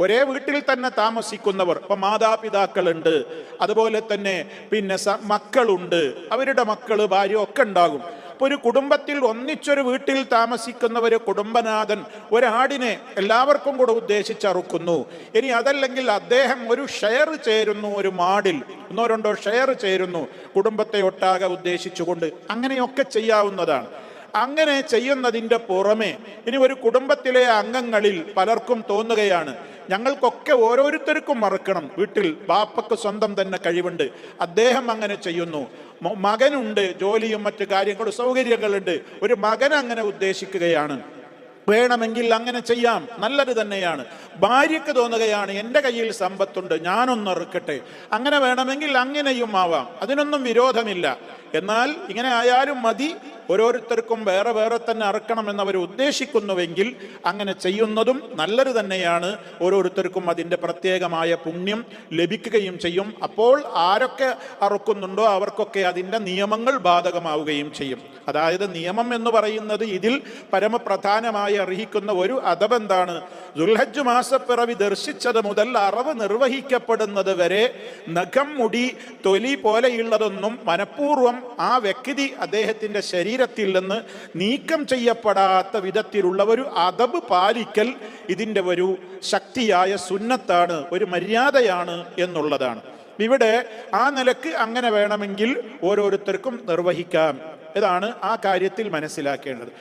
ഒരേ വീട്ടിൽ തന്നെ താമസിക്കുന്നവർ ഇപ്പൊ മാതാപിതാക്കളുണ്ട്. അതുപോലെ തന്നെ പിന്നെ മക്കളുണ്ട്. അവരുടെ മക്കൾ ഭാര്യ ഒക്കെ ഉണ്ടാകും. ഒരു കുടുംബത്തിൽ ഒന്നിച്ചൊരു വീട്ടിൽ താമസിക്കുന്ന ഒരു കുടുംബനാഥൻ ഒരാടിനെ എല്ലാവർക്കും കൂടെ ഉദ്ദേശിച്ചറുക്കുന്നു. ഇനി അതല്ലെങ്കിൽ അദ്ദേഹം ഒരു ഷെയർ ചേരുന്നു ഒരു മാടിൽ. ഒന്നോ രണ്ടോ ഷെയർ ചേരുന്നു കുടുംബത്തെ ഒട്ടാകെ ഉദ്ദേശിച്ചുകൊണ്ട്. അങ്ങനെയൊക്കെ ചെയ്യാവുന്നതാണ്. അങ്ങനെ ചെയ്യുന്നതിന്റെ പുറമെ ഇനി ഒരു കുടുംബത്തിലെ അംഗങ്ങളിൽ പലർക്കും തോന്നുകയാണ് ഞങ്ങൾക്കൊക്കെ ഓരോരുത്തർക്കും മറക്കണം. വീട്ടിൽ ബാപ്പക്ക് സ്വന്തം തന്നെ കഴിവുണ്ട്. അദ്ദേഹം അങ്ങനെ ചെയ്യുന്നു. മകനുണ്ട് ജോലിയും മറ്റു കാര്യങ്ങളും സൗകര്യങ്ങളുണ്ട്. ഒരു മകൻ അങ്ങനെ ഉദ്ദേശിക്കുകയാണ്. വേണമെങ്കിൽ അങ്ങനെ ചെയ്യാം. നല്ലത് തന്നെയാണ്. ഭാര്യയ്ക്ക് തോന്നുകയാണ് എന്റെ കയ്യിൽ സമ്പത്തുണ്ട് ഞാനൊന്ന് ഇറക്കട്ടെ അങ്ങനെ വേണമെങ്കിൽ അങ്ങനെയും ആവാം. അതിനൊന്നും വിരോധമില്ല. എന്നാൽ ഇങ്ങനെ ആയാലും മതി. ഓരോരുത്തർക്കും വേറെ വേറെ തന്നെ അറക്കണമെന്ന് അവർ ഉദ്ദേശിക്കുന്നുവെങ്കിൽ അങ്ങനെ ചെയ്യുന്നതും നല്ലത് തന്നെയാണ്. ഓരോരുത്തർക്കും അതിന്റെ പ്രത്യേകമായ പുണ്യം ലഭിക്കുകയും ചെയ്യും. അപ്പോൾ ആരൊക്കെ അറുക്കുന്നുണ്ടോ അവർക്കൊക്കെ അതിന്റെ നിയമങ്ങൾ ബാധകമാവുകയും ചെയ്യും. അതായത് നിയമം എന്ന് പറയുന്നത് ഇതിൽ പരമപ്രധാനമായി അർഹിക്കുന്ന ഒരു അഥബെന്താണ് ദുൽഹജ് മാസപ്പിറവി ദർശിച്ചത് മുതൽ അറവ് നിർവഹിക്കപ്പെടുന്നത് വരെ നഖം മുടി തൊലി പോലെയുള്ളതൊന്നും മനഃപൂർവം ആ വ്യക്തി അദ്ദേഹത്തിന്റെ ശരീരത്തിൽ നിന്ന് നീക്കം ചെയ്യപ്പെടാത്ത വിധത്തിലുള്ള ഒരു അതബ് പാലിക്കൽ ഇതിന്റെ ഒരു ശക്തിയായ സുന്നത്താണ് ഒരു മര്യാദയാണ് എന്നുള്ളതാണ്. ഇവിടെ ആ നിലയ്ക്ക് അങ്ങനെ വേണമെങ്കിൽ ഓരോരുത്തർക്കും നിർവഹിക്കാം. ഇതാണ് ആ കാര്യത്തിൽ മനസ്സിലാക്കേണ്ടത്.